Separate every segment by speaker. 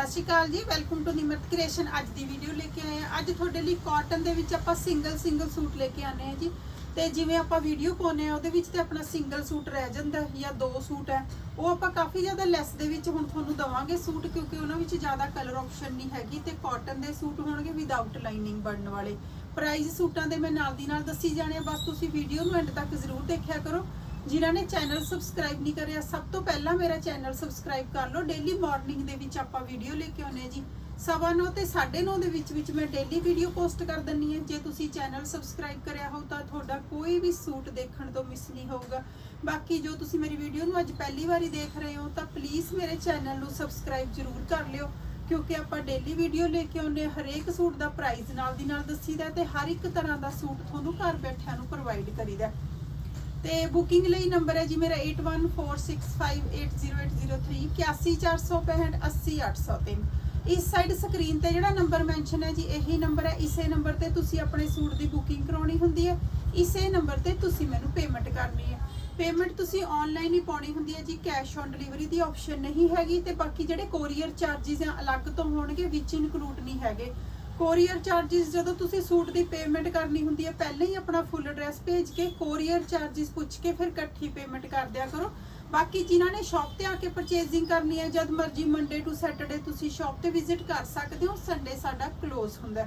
Speaker 1: ਸਤਿ ਸ਼੍ਰੀ ਅਕਾਲ ਜੀ welcome to Nimrat creation ਅੱਜ ਦੀ ਵੀਡੀਓ ਲੈ ਕੇ ਆਏ ਆ ਅੱਜ ਤੁਹਾਡੇ ਲਈ ਕਾਟਨ ਦੇ ਵਿੱਚ ਆਪਾਂ ਸਿੰਗਲ ਸਿੰਗਲ ਸੂਟ ਲੈ ਕੇ ਆਨੇ ਆ ਜੀ। ਤੇ ਜਿਵੇਂ ਆਪਾਂ ਵੀਡੀਓ ਪਾਉਨੇ ਆ ਉਹਦੇ ਵਿੱਚ ਤੇ ਆਪਣਾ ਸਿੰਗਲ ਸੂਟ ਰਹਿ ਜਾਂਦਾ ਜਾਂ ਦੋ ਸੂਟ ਹੈ। ਉਹ ਆਪਾਂ ਕਾਫੀ ਜ਼ਿਆਦਾ ਲੈਸ ਦੇ ਵਿੱਚ ਹੁਣ ਤੁਹਾਨੂੰ ਦਵਾਂਗੇ ਸੂਟ ਕਿਉਂਕਿ ਉਹਨਾਂ ਵਿੱਚ ਜ਼ਿਆਦਾ ਕਲਰ ਆਪਸ਼ਨ ਨਹੀਂ ਹੈਗੀ ਤੇ ਕਾਟਨ ਦੇ ਸੂਟ ਹੋਣਗੇ ਵਿਦਆਊਟ ਲਾਈਨਿੰਗ ਬਣਨ ਵਾਲੇ। ਪ੍ਰਾਈਸ ਸੂਟਾਂ ਦੇ ਮੈਂ ਨਾਲ ਦੀ ਨਾਲ ਦੱਸੀ ਜਾਣੇ ਆ, ਬਸ ਤੁਸੀਂ ਵੀਡੀਓ ਨੂੰ ਐਂਡ ਤੱਕ ਜ਼ਰੂਰ ਦੇਖਿਆ ਕਰੋ। ਜਿਨ੍ਹਾਂ ਨੇ ਚੈਨਲ ਸਬਸਕ੍ਰਾਈਬ ਨਹੀਂ ਕਰਿਆ, ਸਭ ਤੋਂ ਪਹਿਲਾਂ ਮੇਰਾ ਚੈਨਲ ਸਬਸਕ੍ਰਾਈਬ ਕਰ ਲਓ। ਡੇਲੀ ਮਾਰਨਿੰਗ ਦੇ ਵਿੱਚ ਆਪਾਂ ਵੀਡੀਓ ਲੈ ਕੇ ਆਉਂਦੇ ਹਾਂ ਜੀ। ਸਵਾ ਨੌ ਤੇ 9:30 ਦੇ ਵਿੱਚ ਵਿੱਚ ਮੈਂ ਡੇਲੀ ਵੀਡੀਓ ਪੋਸਟ ਕਰ ਦਿੰਨੀ ਹਾਂ। ਜੇ ਤੁਸੀਂ ਚੈਨਲ ਸਬਸਕ੍ਰਾਈਬ ਕਰਿਆ ਹੋ ਤਾਂ ਤੁਹਾਡਾ ਕੋਈ ਵੀ ਸੂਟ ਦੇਖਣ ਤੋਂ ਮਿਸ ਨਹੀਂ ਹੋਊਗਾ। ਬਾਕੀ ਜੋ ਤੁਸੀਂ ਮੇਰੀ ਵੀਡੀਓ ਨੂੰ ਅੱਜ ਪਹਿਲੀ ਵਾਰੀ ਦੇਖ ਰਹੇ ਹੋ, ਤਾਂ ਪਲੀਜ਼ ਮੇਰੇ ਚੈਨਲ ਨੂੰ ਸਬਸਕ੍ਰਾਈਬ ਜ਼ਰੂਰ ਕਰ ਲਿਓ। ਕਿਉਂਕਿ ਆਪਾਂ ਡੇਲੀ ਵੀਡੀਓ ਲੈ ਕੇ ਆਉਂਦੇ ਹਾਂ। ਹਰੇਕ ਸੂਟ ਦਾ ਪ੍ਰਾਈਸ ਨਾਲ ਦੀ ਨਾਲ ਦੱਸੀਦਾ ਤੇ ਹਰ ਇੱਕ ਤਰ੍ਹਾਂ ਦਾ ਸੂਟ ਤੁਹਾਨੂੰ ਘਰ ਬੈਠਿਆਂ ਨੂੰ ਪ੍ਰੋਵਾਈਡ ਕਰੀਦਾ ਤੇ ਬੁਕਿੰਗ ਲਈ ਨੰਬਰ ਹੈ ਜੀ ਮੇਰਾ 8146580803 81465 80803 ਇਸ ਸਾਈਡ ਸਕਰੀਨ ਤੇ ਜਿਹੜਾ ਨੰਬਰ ਮੈਂਸ਼ਨ ਹੈ ਜੀ ਇਹੀ ਨੰਬਰ ਹੈ। ਇਸੇ ਨੰਬਰ ਤੇ ਤੁਸੀਂ ਆਪਣੇ ਸੂਟ ਦੀ ਬੁਕਿੰਗ ਕਰਾਉਣੀ ਹੁੰਦੀ ਹੈ। ਇਸੇ ਨੰਬਰ ਤੇ ਤੁਸੀਂ ਮੈਨੂੰ ਪੇਮੈਂਟ ਕਰਨੀ ਹੈ। ਪੇਮੈਂਟ ਤੁਸੀਂ ਆਨਲਾਈਨ ਹੀ ਪਾਉਣੀ ਹੁੰਦੀ ਹੈ ਜੀ। ਕੈਸ਼ ਔਨ ਡਿਲੀਵਰੀ ਦੀ ਆਪਸ਼ਨ ਨਹੀਂ ਹੈਗੀ ਤੇ ਬਾਕੀ ਜਿਹੜੇ ਕੋਰੀਅਰ ਚਾਰजेस ਆ ਅਲੱਗ ਤੋਂ ਹੋਣਗੇ ਵਿੱਚ ਇਨਕਲੂਡ ਨਹੀਂ ਹੈਗੇ। ਕੋਰੀਅਰ ਚਾਰजेस ਜਦੋਂ ਤੁਸੀਂ ਸੂਟ ਦੀ ਪੇਮੈਂਟ ਕਰਨੀ ਹੁੰਦੀ ਹੈ, ਪਹਿਲਾਂ ਹੀ ਆਪਣਾ ਫੁੱਲ ਐਡਰੈਸ ਭੇਜ ਕੇ ਕੋਰੀਅਰ ਚਾਰजेस ਪੁੱਛ ਕੇ ਫਿਰ ਇਕੱਠੀ ਪੇਮੈਂਟ ਕਰ ਦਿਆ ਕਰੋ। ਬਾਕੀ ਜਿਨ੍ਹਾਂ ਨੇ ਸ਼ਾਪ ਤੇ ਆ ਕੇ ਪਰਚੇਜ਼ਿੰਗ ਕਰਨੀ ਹੈ, ਜਦ ਮਰਜ਼ੀ ਮੰਡੇ ਟੂ ਸੈਟਰਡੇ ਤੁਸੀਂ ਸ਼ਾਪ ਤੇ ਵਿਜ਼ਿਟ ਕਰ ਸਕਦੇ ਹੋ ਸੰਡੇ ਸਾਡਾ ਕਲੋਜ਼ ਹੁੰਦਾ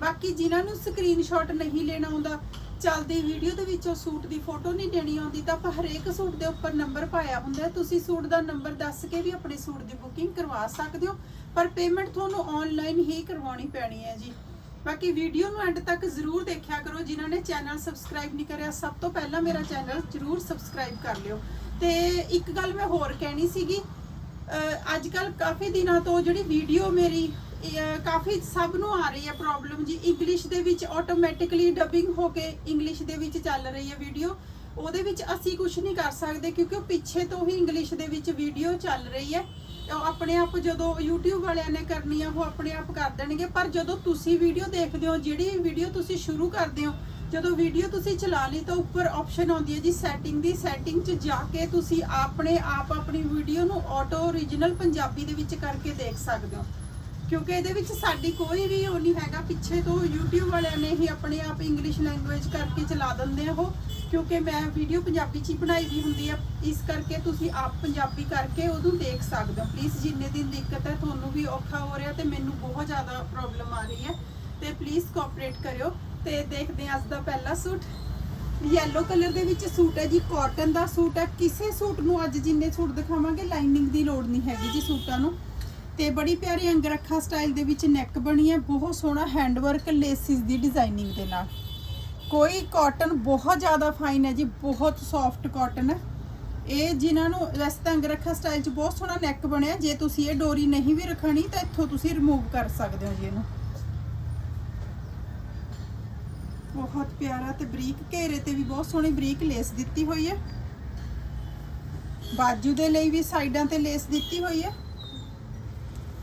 Speaker 1: ਬਾਕੀ ਜਿਨ੍ਹਾਂ ਨੂੰ ਸਕਰੀਨਸ਼ਾਟ ਨਹੀਂ ਲੈਣਾ ਆਉਂਦਾ, ਚੱਲਦੀ ਵੀਡੀਓ ਦੇ ਵਿੱਚੋਂ ਸੂਟ ਦੀ ਫੋਟੋ ਨਹੀਂ ਦੇਣੀ ਆਉਂਦੀ, ਤਾਂ ਆਪਾਂ ਹਰੇਕ ਸੂਟ ਦੇ ਉੱਪਰ ਨੰਬਰ ਪਾਇਆ ਹੁੰਦਾ ਤੁਸੀਂ ਸੂਟ ਦਾ ਨੰਬਰ ਦੱਸ ਕੇ ਵੀ ਆਪਣੇ ਸੂਟ ਦੀ ਬੁਕਿੰਗ ਕਰਵਾ ਸਕਦੇ ਹੋ। ਪਰ ਪੇਮੈਂਟ ਤੁਹਾਨੂੰ ਆਨਲਾਈਨ ਹੀ ਕਰਵਾਉਣੀ ਪੈਣੀ ਹੈ ਜੀ। ਬਾਕੀ ਵੀਡੀਓ ਨੂੰ ਐਂਡ ਤੱਕ ਜ਼ਰੂਰ ਦੇਖਿਆ ਕਰੋ, ਜਿਨ੍ਹਾਂ ਨੇ ਚੈਨਲ ਸਬਸਕ੍ਰਾਈਬ ਨਹੀਂ ਕਰਿਆ, ਸਭ ਤੋਂ ਪਹਿਲਾਂ ਮੇਰਾ ਚੈਨਲ ਜ਼ਰੂਰ ਸਬਸਕ੍ਰਾਈਬ ਕਰ ਲਿਓ। ਤੇ ਇੱਕ ਗੱਲ ਮੈਂ ਹੋਰ ਕਹਿਣੀ ਸੀਗੀ ਅੱਜ ਕੱਲ ਕਾਫੀ ਦਿਨਾਂ ਤੋਂ ਜਿਹੜੀ ਵੀਡੀਓ ਮੇਰੀ ਕਾਫੀ ਸਭ ਨੂੰ ਆ ਰਹੀ ਹੈ ਪ੍ਰੋਬਲਮ ਜੀ। ਇੰਗਲਿਸ਼ ਦੇ ਵਿੱਚ ਆਟੋਮੈਟਿਕਲੀ ਡਬਿੰਗ ਹੋ ਕੇ ਇੰਗਲਿਸ਼ ਦੇ ਵਿੱਚ ਚੱਲ ਰਹੀ ਹੈ ਵੀਡੀਓ ਉਹਦੇ ਵਿੱਚ ਅਸੀਂ ਕੁਝ ਨਹੀਂ ਕਰ ਸਕਦੇ, ਕਿਉਂਕਿ ਉਹ ਪਿੱਛੇ ਤੋਂ ਹੀ ਇੰਗਲਿਸ਼ ਦੇ ਵਿੱਚ ਵੀਡੀਓ ਚੱਲ ਰਹੀ ਹੈ। ਆਪਣੇ ਆਪ ਜਦੋਂ YouTube ਵਾਲਿਆਂ ਨੇ ਕਰਨੀ ਆ, ਉਹ ਆਪਣੇ ਆਪ ਕਰ ਦੇਣਗੇ। ਪਰ ਜਦੋਂ ਤੁਸੀਂ ਵੀਡੀਓ ਦੇਖਦੇ ਹੋ, ਜਿਹੜੀ ਵੀਡੀਓ ਤੁਸੀਂ ਸ਼ੁਰੂ ਕਰਦੇ ਹੋ, ਜਦੋਂ ਵੀਡੀਓ ਤੁਸੀਂ ਚਲਾ ਲਈ ਤਾਂ ਉੱਪਰ ਆਪਸ਼ਨ ਆਉਂਦੀ ਹੈ ਜੀ ਸੈਟਿੰਗ ਦੀ। ਸੈਟਿੰਗ 'ਚ ਜਾ ਕੇ ਤੁਸੀਂ ਆਪਣੇ ਆਪ ਆਪਣੀ ਵੀਡੀਓ ਨੂੰ ਆਟੋ ਓਰੀਜਨਲ ਪੰਜਾਬੀ ਦੇ ਵਿੱਚ ਕਰਕੇ ਦੇਖ ਸਕਦੇ ਹੋ। ਕਿਉਂਕਿ ਇਹਦੇ ਵਿੱਚ ਸਾਡੀ ਕੋਈ ਵੀ ਉਹ ਨਹੀਂ ਹੈਗਾ। ਪਿੱਛੇ ਤੋਂ YouTube ਵਾਲਿਆਂ ਨੇ ਹੀ ਆਪਣੇ ਆਪ ਇੰਗਲਿਸ਼ ਲੈਂਗੁਏਜ ਕਰਕੇ ਚਲਾ ਦਿੰਦੇ ਆ ਉਹ। ਕਿਉਂਕਿ ਮੈਂ ਵੀਡੀਓ ਪੰਜਾਬੀ 'ਚ ਹੀ ਬਣਾਈ ਦੀ ਹੁੰਦੀ ਆ। ਇਸ ਕਰਕੇ ਤੁਸੀਂ ਆਪ ਪੰਜਾਬੀ ਕਰਕੇ ਉਹਨੂੰ ਦੇਖ ਸਕਦੇ ਹੋ। ਪਲੀਜ਼ ਜਿੰਨੇ ਦਿਨ ਦਿੱਕਤ ਹੈ, ਤੁਹਾਨੂੰ ਵੀ ਔਖਾ ਹੋ ਰਿਹਾ ਤੇ ਮੈਨੂੰ ਬਹੁਤ ਜ਼ਿਆਦਾ ਪ੍ਰੋਬਲਮ ਆ ਰਹੀ ਹੈ। ਤੇ ਪਲੀਜ਼ ਕੋਆਪਰੇਟ ਕਰਿਓ। ਤੇ ਦੇਖਦੇ ਹਾਂ ਅੱਜ ਦਾ ਪਹਿਲਾ ਸੂਟ। ਯੈਲੋ ਕਲਰ ਦੇ ਵਿੱਚ ਸੂਟ ਹੈ ਜੀ। ਕਾਟਨ ਦਾ ਸੂਟ ਹੈ। ਕਿਸੇ ਸੂਟ ਨੂੰ ਅੱਜ ਜਿੰਨੇ ਸੂਟ ਦਿਖਾਵਾਂਗੇ ਲਾਈਨਿੰਗ ਦੀ ਲੋੜ ਨਹੀਂ ਹੈਗੀ ਜੀ ਸੂਟਾਂ ਨੂੰ। ਤੇ ਬੜੀ ਪਿਆਰੀ ਅੰਗਰੱਖਾ ਸਟਾਈਲ ਦੇ ਵਿੱਚ ਨੈਕ ਬਣੀ ਹੈ। ਬਹੁਤ ਸੋਹਣਾ ਹੈਂਡਵਰਕ ਲੇਸਿਸ ਦੀ ਡਿਜ਼ਾਈਨਿੰਗ ਦੇ ਨਾਲ। ਕੋਈ ਕਾਟਨ ਬਹੁਤ ਜ਼ਿਆਦਾ ਫਾਈਨ ਹੈ ਜੀ, ਬਹੁਤ ਸੌਫਟ ਕਾਟਨ ਹੈ। ਇਹ ਜਿਨ੍ਹਾਂ ਨੂੰ ਵੈਸੇ ਤਾਂ ਅੰਗਰਖਾ ਸਟਾਈਲ 'ਚ ਬਹੁਤ ਸੋਹਣਾ ਨੈਕ ਬਣਿਆ, ਜੇ ਤੁਸੀਂ ਇਹ ਡੋਰੀ ਨਹੀਂ ਵੀ ਰੱਖਣੀ, ਤਾਂ ਇੱਥੋਂ ਤੁਸੀਂ ਰਿਮੂਵ ਕਰ ਸਕਦੇ ਹੋ ਜੀ ਇਹਨੂੰ। ਬਹੁਤ ਪਿਆਰਾ ਤੇ ਬਰੀਕ, ਘੇਰੇ ਤੇ ਵੀ ਬਹੁਤ ਸੋਹਣੀ ਬਰੀਕ ਲੇਸ ਦਿੱਤੀ ਹੋਈ ਹੈ। ਬਾਜੂ ਦੇ ਲਈ ਵੀ ਸਾਈਡਾਂ ਤੇ ਲੇਸ ਦਿੱਤੀ ਹੋਈ ਹੈ।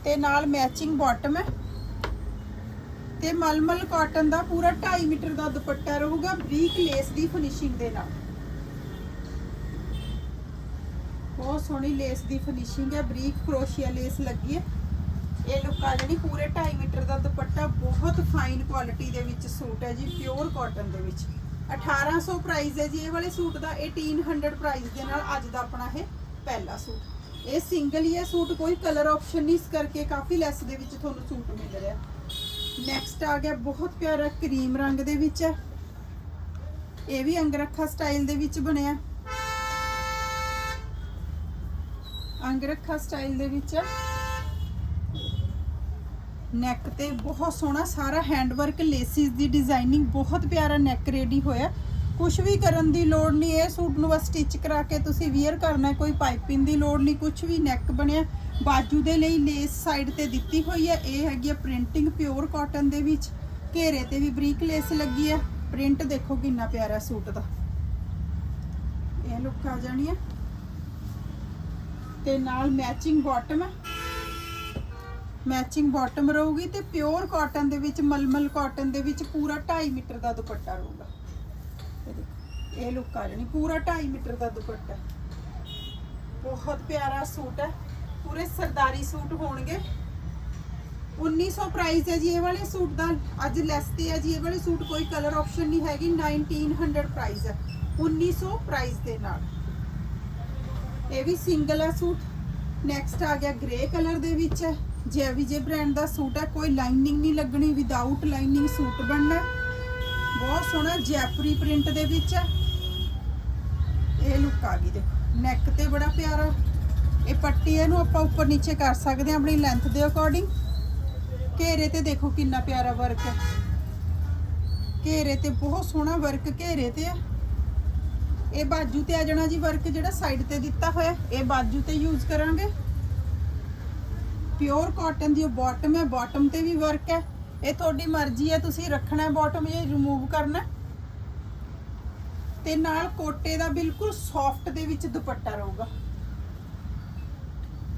Speaker 1: ਤੇ ਨਾਲ ਮੈਚਿੰਗ ਬਾਟਮ ਹੈ। ਤੇ ਮਲਮਲ ਕਾਟਨ ਦਾ ਪੂਰਾ 2.5 ਮੀਟਰ ਦਾ ਦੁਪੱਟਾ ਰਹੂਗਾ ਬਰੀਕ ਲੇਸ ਦੀ ਫਿਨਿਸ਼ਿੰਗ ਦੇ ਨਾਲ। ਬਹੁਤ ਸੋਹਣੀ ਲੇਸ ਦੀ ਫਿਨਿਸ਼ਿੰਗ ਹੈ, ਬਰੀਕ ਕਰੋਸ਼ੀਆ ਲੇਸ ਲੱਗੀ ਹੈ। ਇਹ ਲੁੱਕ ਆ ਜਿਹੜੀ ਪੂਰੇ 2.5 ਮੀਟਰ ਦਾ ਦੁਪੱਟਾ, ਬਹੁਤ ਫਾਈਨ ਕੁਆਲਿਟੀ ਦੇ ਵਿੱਚ ਸੂਟ ਹੈ ਜੀ ਪਿਓਰ ਕਾਟਨ ਦੇ ਵਿੱਚ। 1800 ਪ੍ਰਾਈਸ ਹੈ ਜੀ, ਇਹ ਵਾਲੇ ਸੂਟ ਦਾ 1800 ਪ੍ਰਾਈਸ ਦੇ ਨਾਲ ਅੱਜ ਦਾ ਆਪਣਾ ਇਹ ਪਹਿਲਾ ਸੂਟ। ਇਹ ਸਿੰਗਲ ਹੀ ਹੈ, ਸੂਟ ਕੋਈ ਕਲਰ ਆਪਸ਼ਨ ਨਹੀਂ, ਇਸ ਕਰਕੇ ਕਾਫੀ ਲੈਸ ਦੇ ਵਿੱਚ ਤੁਹਾਨੂੰ ਸੂਟ ਮਿਲ ਰਿਹਾ। ਨੈਕਸਟ ਆ ਗਿਆ ਬਹੁਤ ਪਿਆਰਾ ਕਰੀਮ ਰੰਗ ਦੇ ਵਿੱਚ। ਹੈ ਇਹ ਵੀ ਅੰਗਰਖਾ ਸਟਾਈਲ ਦੇ ਵਿੱਚ ਬਣਿਆ। ਅੰਗਰਖਾ ਸਟਾਈਲ ਦੇ ਵਿੱਚ। ਨੈਕ ਤੇ ਬਹੁਤ ਸੋਹਣਾ ਸਾਰਾ ਹੈਂਡਵਰਕ ਲੇਸਿਸ ਦੀ ਡਿਜ਼ਾਈਨਿੰਗ ਬਹੁਤ ਪਿਆਰਾ ਨੈਕ ਰੈਡੀ ਹੋਇਆ। ਕੁਝ ਵੀ ਕਰਨ ਦੀ ਲੋੜ ਨਹੀਂ, ਇਹ ਸੂਟ ਨੂੰ ਬਸ ਸਟਿਚ ਕਰਾ ਕੇ ਤੁਸੀਂ ਵੇਅਰ ਕਰਨਾ, ਕੋਈ ਪਾਈਪਿੰਗ ਦੀ ਲੋੜ ਨਹੀਂ ਕੁਝ ਵੀ ਨੈਕ ਬਣਿਆ। ਬਾਜੂ ਦੇ ਲਈ ਲੇਸ ਸਾਈਡ ਤੇ ਦਿੱਤੀ ਹੋਈ ਹੈ। ਇਹ ਹੈਗੀ ਆ ਪ੍ਰਿੰਟਿੰਗ ਪਿਓਰ ਕਾਟਨ ਦੇ ਵਿੱਚ। ਘੇਰੇ ਤੇ ਵੀ ਬਰੀਕ ਲੇਸ ਲੱਗੀ ਹੈ। ਪ੍ਰਿੰਟ ਦੇਖੋ ਕਿੰਨਾ ਪਿਆਰਾ ਸੂਟ ਦਾ। ਇਹ ਲੁੱਕ ਆ ਜਾਣੀ ਹੈ। ਤੇ ਨਾਲ ਮੈਚਿੰਗ ਬਾਟਮ ਹੈ। ਮੈਚਿੰਗ ਬਾਟਮ ਰਹੂਗੀ ਤੇ ਪਿਓਰ ਕਾਟਨ ਦੇ ਵਿੱਚ, ਮਲਮਲ ਕਾਟਨ ਦੇ ਵਿੱਚ ਪੂਰਾ 2.5 ਮੀਟਰ ਦਾ ਦੁਪੱਟਾ ਰਹੂਗਾ। ਇਹ ਇਹ ਲੁੱਕ ਆ ਜਾਣੀ, ਪੂਰਾ 2.5 ਮੀਟਰ ਦਾ ਦੁਪੱਟਾ। ਬਹੁਤ ਪਿਆਰਾ ਸੂਟ ਹੈ। ਪੂਰੇ ਸਰਦਾਰੀ ਸੂਟ ਹੋਣਗੇ। 1900 ਪ੍ਰਾਈਸ ਹੈ ਜੀ ਇਹ ਵਾਲੇ ਸੂਟ ਦਾ। ਅੱਜ ਲੈਸ ਤੇ ਹੈ ਜੀ ਇਹ ਵਾਲੇ ਸੂਟ, ਕੋਈ ਕਲਰ ਆਪਸ਼ਨ ਨਹੀਂ ਹੈਗੀ। 1900 ਪ੍ਰਾਈਸ ਹੈ। 1900 ਪ੍ਰਾਈਸ ਦੇ ਨਾਲ। ਇਹ ਵੀ ਸਿੰਗਲ ਹੈ ਸੂਟ। ਨੈਕਸਟ ਆ ਗਿਆ ਗ੍ਰੇ ਕਲਰ ਦੇ ਵਿੱਚ ਹੈ। ਜੈ ਵੀ ਜੇ ਬ੍ਰਾਂਡ ਦਾ ਸੂਟ ਹੈ। ਕੋਈ ਲਾਈਨਿੰਗ ਨਹੀਂ ਲੱਗਣੀ ਵਿਦਆਊਟ ਲਾਈਨਿੰਗ ਸੂਟ ਬਣਨਾ ਬਹੁਤ ਸੋਹਣਾ ਜੈਪਰੀ ਪ੍ਰਿੰਟ ਦੇ ਵਿੱਚ ਹੈ। ਇਹ ਲੁੱਕ ਆ ਗਈ ਦੇਖੋ। ਨੈਕ ਤੇ ਬੜਾ ਪਿਆਰਾ। ਇਹ ਪੱਟੀ ਇਹਨੂੰ ਆਪਾਂ ਉੱਪਰ ਨੀਚੇ ਕਰ ਸਕਦੇ ਹਾਂ, ਆਪਣੀ ਲੈਂਥ ਦੇ ਅਕੋਰਡਿੰਗ ਘੇਰੇ ਤੇ ਦੇਖੋ ਕਿੰਨਾ ਪਿਆਰਾ ਵਰਕ ਹੈ। ਘੇਰੇ ਤੇ ਬਹੁਤ ਸੋਹਣਾ ਵਰਕ ਘੇਰੇ ਤੇ ਹੈ। ਇਹ ਬਾਜੂ ਤੇ ਆ ਜਾਣਾ ਜੀ ਵਰਕ ਜਿਹੜਾ ਸਾਈਡ ਤੇ ਦਿੱਤਾ ਹੋਇਆ ਇਹ ਬਾਜੂ ਤੇ ਯੂਜ਼ ਕਰਾਂਗੇ। ਪਿਓਰ ਕਾਟਨ ਦੀ ਬਾਟਮ ਹੈ ਬਾਟਮ ਤੇ ਵੀ ਵਰਕ ਹੈ। ਇਹ ਤੁਹਾਡੀ ਮਰਜ਼ੀ ਹੈ, ਤੁਸੀਂ ਰੱਖਣਾ ਹੈ ਬਾਟਮ ਜਾਂ ਰਿਮੂਵ ਕਰਨਾ ਹੈ। ਤੇ ਨਾਲ ਕੋਟੇ ਦਾ ਬਿਲਕੁਲ ਸੌਫਟ ਦੇ ਵਿੱਚ ਦੁਪੱਟਾ ਰਹੂਗਾ।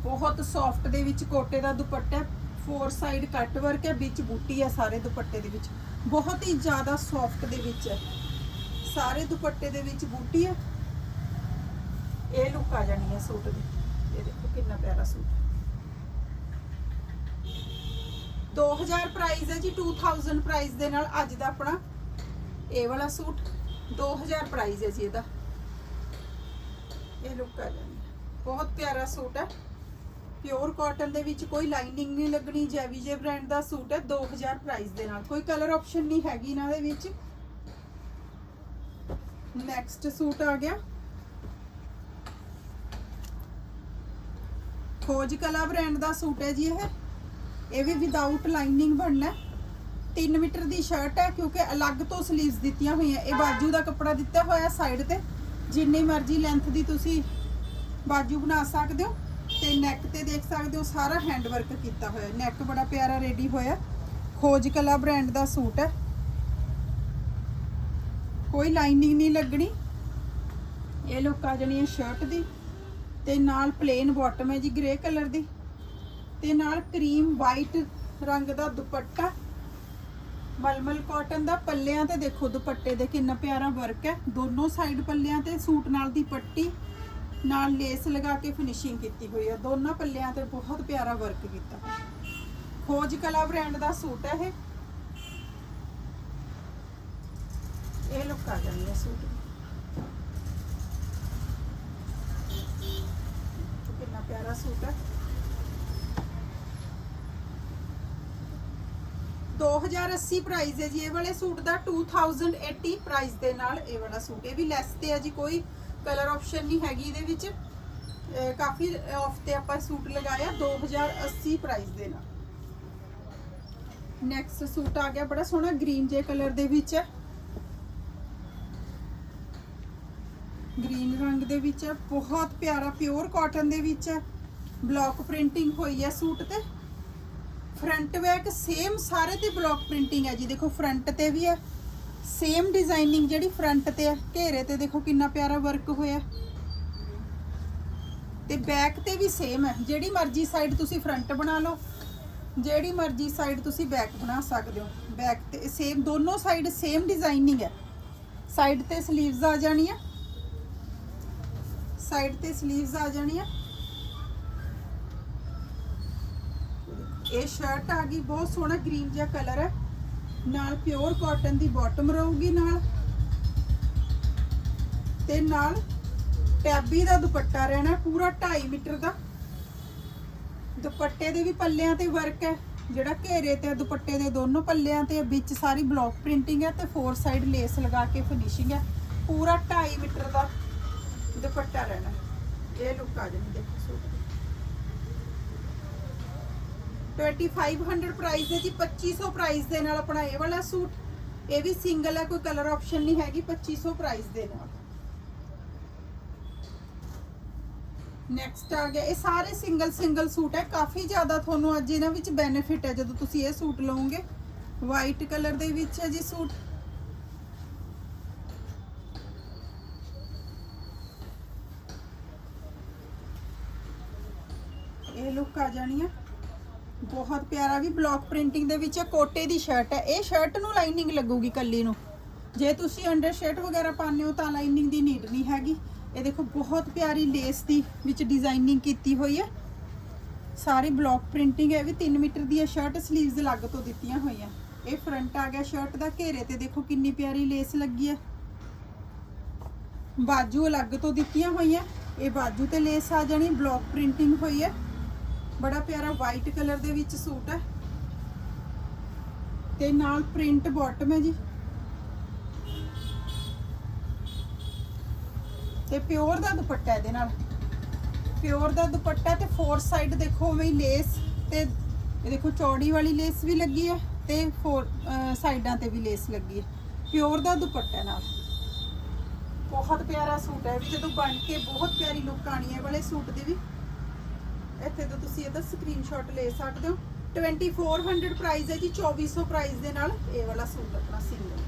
Speaker 1: ਬਹੁਤ ਸੌਫਟ ਦੇ ਵਿੱਚ ਕੋਟੇ ਦਾ ਦੁਪੱਟਾ ਫੋਰ ਸਾਈਡ ਕੱਟ ਵਰਕ ਹੈ, ਵਿੱਚ ਬੂਟੀ ਹੈ ਸਾਰੇ ਦੁਪੱਟੇ ਦੇ ਵਿੱਚ। ਬਹੁਤ ਹੀ ਜ਼ਿਆਦਾ ਸੌਫਟ ਦੇ ਵਿੱਚ ਹੈ। ਸਾਰੇ ਦੁਪੱਟੇ ਦੇ ਵਿੱਚ ਬੂਟੀ ਹੈ। ਇਹ ਲੁੱਕ ਆ ਜਾਣੀ ਹੈ ਸੂਟ ਦੀ। ਇਹ ਦੇਖੋ ਕਿੰਨਾ ਪਿਆਰਾ ਸੂਟ 2000 ਪ੍ਰਾਈਸ ਹੈ ਜੀ 2000 ਪ੍ਰਾਈਸ ਦੇ ਨਾਲ ਅੱਜ ਦਾ ਆਪਣਾ ਇਹ ਵਾਲਾ ਸੂਟ। 2000 ਪ੍ਰਾਈਸ ਹੈ ਜੀ ਇਹਦਾ। ਇਹ ਲੁੱਕ ਆ ਜਾਣੀ ਬਹੁਤ ਪਿਆਰਾ ਸੂਟ ਹੈ। ਪਿਓਰ ਕਾਟਨ ਦੇ ਵਿੱਚ ਕੋਈ ਲਾਈਨਿੰਗ ਨਹੀਂ ਲੱਗਣੀ ਜੈਵੀਜੇ ਬ੍ਰਾਂਡ ਦਾ ਸੂਟ ਹੈ 2000 ਪ੍ਰਾਈਸ ਦੇ ਨਾਲ। ਕੋਈ ਕਲਰ ਆਪਸ਼ਨ ਨਹੀਂ ਹੈਗੀ ਇਹਨਾਂ ਦੇ ਵਿੱਚ। ਨੈਕਸਟ ਸੂਟ ਆ ਗਿਆ। ਖੋਜ ਕਲਾ ਬ੍ਰਾਂਡ ਦਾ ਸੂਟ ਹੈ ਜੀ ਇਹ। ਇਹ ਵੀ ਵਿਦਆਊਟ ਲਾਈਨਿੰਗ ਬਣਨਾ 3 ਮੀਟਰ ਦੀ ਸ਼ਰਟ ਹੈ, ਕਿਉਂਕਿ ਅਲੱਗ ਤੋਂ ਸਲੀਵਸ ਦਿੱਤੀਆਂ ਹੋਈਆਂ। ਇਹ ਬਾਜੂ ਦਾ ਕੱਪੜਾ ਦਿੱਤਾ ਹੋਇਆ ਸਾਈਡ ਤੇ। ਜਿੰਨੀ ਮਰਜ਼ੀ ਲੈਂਥ ਦੀ ਤੁਸੀਂ ਬਾਜੂ ਬਣਾ ਸਕਦੇ ਹੋ। ਤੇ ਨੈਕ ਤੇ ਦੇਖ ਸਕਦੇ ਹੋ ਸਾਰਾ ਹੈਂਡ ਵਰਕ ਕੀਤਾ ਹੋਇਆ। ਨੈਕ ਬੜਾ ਪਿਆਰਾ ਰੈਡੀ ਹੋਇਆ। ਖੋਜ ਕਲਾ ਬ੍ਰਾਂਡ ਦਾ ਸੂਟ ਹੈ। ਕੋਈ ਲਾਈਨਿੰਗ ਨਹੀਂ ਲੱਗਣੀ। ਇਹ ਲੁੱਕ ਆ ਜਾਣੀ ਹੈ ਸ਼ਰਟ ਦੀ। ਤੇ ਨਾਲ ਪਲੇਨ ਬਾਟਮ ਹੈ ਜੀ ਗ੍ਰੇ ਕਲਰ ਦੀ। ਤੇ ਨਾਲ ਕਰੀਮ ਵਾਈਟ ਰੰਗ ਦਾ ਦੁਪੱਟਾ। ਮਲਮਲ ਕਾਟਨ ਦਾ ਪੱਲਿਆਂ ਤੇ ਦੇਖੋ ਦੁਪੱਟੇ ਦੇ ਕਿੰਨਾ ਪਿਆਰਾ ਵਰਕ ਹੈ। ਦੋਨੋਂ ਸਾਈਡ ਪੱਲਿਆਂ ਤੇ ਸੂਟ ਨਾਲ ਦੀ ਪੱਟੀ। ਨਾਲ ਲੇਸ ਲਗਾ ਕੇ ਫਿਨਿਸ਼ਿੰਗ ਕੀਤੀ ਹੋਈ ਆ। ਦੋਨਾਂ ਪੱਲਿਆਂ ਤੇ ਬਹੁਤ ਪਿਆਰਾ ਵਰਕ ਕੀਤਾ। ਹੋਇਆ। ਖੋਜ ਕਲਾ ਬ੍ਰਾਂਡ ਦਾ ਸੂਟ ਹੈ ਇਹ। ਇਹ ਲੁੱਕ ਆ ਜਾਂਦੀ ਹੈ ਸੂਟ ਕਿੰਨਾ ਪਿਆਰਾ ਸੂਟ ਹੈ 2080 ਪ੍ਰਾਈਸ ਹੈ ਜੀ। ਇਹ ਵਾਲੇ ਸੂਟ ਦਾ 2080 ਪ੍ਰਾਈਸ ਦੇ ਨਾਲ ਇਹ ਵਾਲਾ ਸੂਟ। ਇਹ ਵੀ ਲੈਸ ਤੇ ਹੈ ਜੀ, ਕੋਈ ਕਲਰ ਆਪਸ਼ਨ ਨਹੀਂ ਹੈਗੀ ਇਹਦੇ ਵਿੱਚ। ਕਾਫੀ ਆਫ ਤੇ ਆਪਾਂ ਸੂਟ ਲਗਾਇਆ 2080 ਪ੍ਰਾਈਸ ਦੇ ਨਾਲ। ਨੈਕਸਟ ਸੂਟ ਆ ਗਿਆ, ਬੜਾ ਸੋਹਣਾ ਗ੍ਰੀਨ ਜੇ ਕਲਰ ਦੇ ਵਿੱਚ ਹੈ। ਗ੍ਰੀਨ ਰੰਗ ਦੇ ਵਿੱਚ ਹੈ, ਬਹੁਤ ਪਿਆਰਾ ਪਿਓਰ ਕਾਟਨ ਦੇ ਵਿੱਚ ਹੈ। ਬਲੌਕ ਪ੍ਰਿੰਟਿੰਗ ਹੋਈ ਹੈ ਸੂਟ ਤੇ। ਫਰੰਟ ਬੈਕ ਸੇਮ ਸਾਰੇ ਤੇ ਬਲੌਕ ਪ੍ਰਿੰਟਿੰਗ ਹੈ ਜੀ, ਦੇਖੋ ਫਰੰਟ ਤੇ ਵੀ ਹੈ। ਸੇਮ ਡਿਜ਼ਾਈਨਿੰਗ ਜਿਹੜੀ ਫਰੰਟ ਤੇ ਹੈ ਘੇਰੇ ਤੇ ਦੇਖੋ ਕਿੰਨਾ ਪਿਆਰਾ ਵਰਕ ਹੋਇਆ। ਤੇ ਬੈਕ ਤੇ ਵੀ ਸੇਮ ਹੈ ਜਿਹੜੀ ਮਰਜ਼ੀ ਸਾਈਡ ਤੁਸੀਂ ਫਰੰਟ ਬਣਾ ਲਓ, ਜਿਹੜੀ ਮਰਜ਼ੀ ਸਾਈਡ ਤੁਸੀਂ ਬੈਕ ਬਣਾ ਸਕਦੇ ਹੋ। ਬੈਕ ਤੇ ਸੇਮ ਦੋਨੋਂ ਸਾਈਡ ਸੇਮ ਡਿਜ਼ਾਈਨਿੰਗ ਹੈ ਸਾਈਡ ਤੇ 슬ੀਵਸ ਆ ਜਾਣੀਆਂ। ਸਾਈਡ ਤੇ 슬ੀਵਸ ਆ ਜਾਣੀਆਂ। ਇਹ ਸ਼ਰਟ ਆ ਗਈ, ਬਹੁਤ ਸੋਹਣਾ ਗ੍ਰੀਨ ਜਿਹਾ ਕਲਰ ਹੈ ਨਾਲ ਪਿਓਰ ਕਾਟਨ ਦੀ ਬਾਟਮ ਰਹੂਗੀ ਨਾਲ ਤੇ ਨਾਲ ਟੈਬੀ ਦਾ ਦੁਪੱਟਾ ਰਹਿਣਾ ਪੂਰਾ 2.5 ਮੀਟਰ ਦਾ। ਦੁਪੱਟੇ ਦੇ ਵੀ ਪੱਲਿਆਂ ਤੇ ਵਰਕ ਹੈ, ਜਿਹੜਾ ਘੇਰੇ ਤੇ ਦੁਪੱਟੇ ਦੇ ਦੋਨੋਂ ਪੱਲਿਆਂ ਤੇ ਵਿੱਚ ਸਾਰੀ ਬਲੌਕ ਪ੍ਰਿੰਟਿੰਗ ਹੈ ਤੇ ਫੋਰ ਸਾਈਡ ਲੇਸ ਲਗਾ ਕੇ ਫਿਨਿਸ਼ਿੰਗ ਹੈ। ਪੂਰਾ 2.5 ਮੀਟਰ ਦਾ ਦੁਪੱਟਾ ਰਹਿਣਾ। ਇਹ ਲੁੱਕ ਆ ਜਾਣੀ, ਦੇਖੋ ਸੂਟ ਦੀ 2500 ਪ੍ਰਾਈਸ ਹੈ ਜੀ 2500 ਪ੍ਰਾਈਸ ਦੇ ਨਾਲ ਆਪਣਾ ਇਹ ਵਾਲਾ ਸੂਟ। ਇਹ ਵੀ ਸਿੰਗਲ ਹੈ, ਕੋਈ ਕਲਰ ਆਪਸ਼ਨ ਨਹੀਂ ਹੈਗੀ 2500 ਪ੍ਰਾਈਸ ਦੇ ਨਾਲ। ਨੈਕਸਟ ਆ ਗਿਆ, ਇਹ ਸਾਰੇ ਸਿੰਗਲ ਸਿੰਗਲ ਸੂਟ ਹੈ। ਕਾਫੀ ਜ਼ਿਆਦਾ ਤੁਹਾਨੂੰ ਅੱਜ ਇਹਨਾਂ ਵਿੱਚ ਬੈਨੀਫਿਟ ਹੈ, ਜਦੋਂ ਤੁਸੀਂ ਇਹ ਸੂਟ ਲਓਗੇ। ਵਾਈਟ ਕਲਰ ਦੇ ਵਿੱਚ ਹੈ ਜੀ ਸੂਟ। ਇਹ ਲੁੱਕ ਆ ਜਾਣੀ ਹੈ ਬਹੁਤ ਪਿਆਰਾ ਵੀ ਬਲੌਕ ਪ੍ਰਿੰਟਿੰਗ ਦੇ ਵਿੱਚ ਕੋਟੇ ਦੀ ਸ਼ਰਟ ਹੈ। ਇਹ ਸ਼ਰਟ ਨੂੰ ਲਾਈਨਿੰਗ ਲੱਗੂਗੀ ਕੱਲੀ ਨੂੰ। ਜੇ ਤੁਸੀਂ ਅੰਡਰ ਸ਼ਰਟ ਵਗੈਰਾ ਪਾਉਂਦੇ ਹੋ ਤਾਂ ਲਾਈਨਿੰਗ ਦੀ ਨੀਡ ਨਹੀਂ ਹੈਗੀ। ਇਹ ਦੇਖੋ ਬਹੁਤ ਪਿਆਰੀ ਲੇਸ ਦੀ ਵਿੱਚ ਡਿਜ਼ਾਈਨਿੰਗ ਕੀਤੀ ਹੋਈ ਹੈ। ਸਾਰੀ ਬਲੌਕ ਪ੍ਰਿੰਟਿੰਗ ਹੈ। ਵੀ 3 ਮੀਟਰ ਦੀ ਹੈ ਸ਼ਰਟ 슬ੀਵਸ ਅਲੱਗ ਤੋਂ ਦਿੱਤੀਆਂ ਹੋਈਆਂ। ਇਹ ਫਰੰਟ ਆ ਗਿਆ ਸ਼ਰਟ ਦਾ। ਘੇਰੇ ਤੇ ਦੇਖੋ ਕਿੰਨੀ ਪਿਆਰੀ ਲੇਸ ਲੱਗੀ ਹੈ। ਬਾਜੂ ਅਲੱਗ ਤੋਂ ਦਿੱਤੀਆਂ ਹੋਈਆਂ। ਇਹ ਬਾਜੂ ਤੇ ਲੇਸ ਆ ਜਾਣੀ। ਬਲੌਕ ਪ੍ਰਿੰਟਿੰਗ ਹੋਈ ਹੈ। ਬੜਾ ਪਿਆਰਾ ਵਾਈਟ ਕਲਰ ਦੇ ਵਿੱਚ ਸੂਟ ਹੈ। ਤੇ ਨਾਲ ਪ੍ਰਿੰਟ ਬਾਟਮ ਹੈ ਜੀ। ਤੇ ਪਿਓਰ ਦਾ ਦੁਪੱਟਾ ਇਹਦੇ ਨਾਲ। ਪਿਓਰ ਦਾ ਦੁਪੱਟਾ ਤੇ ਫੋਰ ਸਾਈਡ ਦੇਖੋ ਉਵੇਂ ਲੇਸ ਤੇ ਇਹ ਦੇਖੋ ਚੌੜੀ ਵਾਲੀ ਲੇਸ ਵੀ ਲੱਗੀ ਹੈ ਤੇ ਫੋਰ ਸਾਈਡਾਂ ਤੇ ਵੀ ਲੇਸ ਲੱਗੀ ਹੈ। ਪਿਓਰ ਦਾ ਦੁਪੱਟਾ ਨਾਲ। ਬਹੁਤ ਪਿਆਰਾ ਸੂਟ ਹੈ। ਵੀ ਜਦੋਂ ਬਣ ਕੇ ਬਹੁਤ ਪਿਆਰੀ ਲੁੱਕ ਆਣੀ ਹੈ ਵਾਲੇ ਸੂਟ ਦੀ ਵੀ। ਇੱਥੇ ਤੋਂ ਤੁਸੀਂ ਇਹਦਾ ਸਕਰੀਨਸ਼ਾਟ ਲੈ ਸਕਦੇ ਹੋ 2400 ਪ੍ਰਾਈਸ ਹੈ ਜੀ 2400 ਪ੍ਰਾਈਸ ਦੇ ਨਾਲ ਇਹ ਵਾਲਾ ਸੂਟ ਆਪਣਾ ਸਿੰਗਲ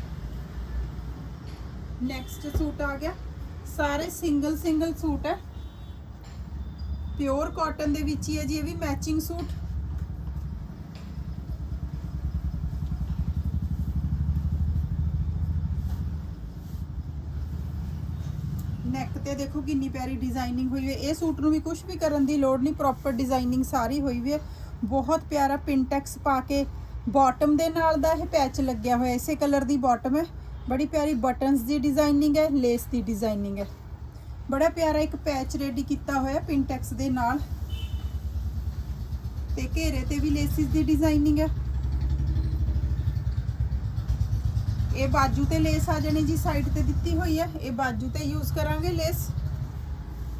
Speaker 1: ਨੈਕਸਟ ਸੂਟ ਆ ਗਿਆ, ਸਾਰੇ ਸਿੰਗਲ ਸਿੰਗਲ ਸੂਟ ਹੈ। ਪਿਓਰ ਕਾਟਨ ਦੇ ਵਿੱਚ ਹੀ ਹੈ ਜੀ, ਇਹ ਵੀ ਮੈਚਿੰਗ ਸੂਟ। ਨੈਕ ਦੇਖੋ ਕਿੰਨੀ ਪਿਆਰੀ ਡਿਜ਼ਾਈਨਿੰਗ ਹੋਈ ਹੈ। ਇਹ ਸੂਟ ਨੂੰ ਵੀ ਕੁਝ ਵੀ ਕਰਨ ਦੀ ਲੋੜ ਨਹੀਂ ਪ੍ਰੋਪਰ ਡਿਜ਼ਾਈਨਿੰਗ ਸਾਰੀ ਹੋਈ ਵੀ ਹੈ। ਬਹੁਤ ਪਿਆਰਾ ਪਿੰਟੈਕਸ ਪਾ ਕੇ ਬਾਟਮ ਦੇ ਨਾਲ ਦਾ ਇਹ ਪੈਚ ਲੱਗਿਆ ਹੋਇਆ, ਇਸੇ ਕਲਰ ਦੀ ਬਾਟਮ ਹੈ। ਬੜੀ ਪਿਆਰੀ ਬਟਨਸ ਦੀ ਡਿਜ਼ਾਈਨਿੰਗ ਹੈ ਲੇਸ ਦੀ ਡਿਜ਼ਾਈਨਿੰਗ ਹੈ। ਬੜਾ ਪਿਆਰਾ ਇੱਕ ਪੈਚ ਰੈਡੀ ਕੀਤਾ ਹੋਇਆ ਪਿੰਟੈਕਸ ਦੇ ਨਾਲ। ਤੇ ਘੇਰੇ ਤੇ ਵੀ ਲੇਸਿਸ ਦੀ ਡਿਜ਼ਾਈਨਿੰਗ ਹੈ। ਇਹ ਬਾਜੂ ਤੇ ਲੇਸ ਆ ਜਾਣੀ ਜੀ ਸਾਈਡ ਤੇ ਦਿੱਤੀ ਹੋਈ ਹੈ ਇਹ ਬਾਜੂ ਤੇ ਯੂਜ਼ ਕਰਾਂਗੇ ਲੇਸ।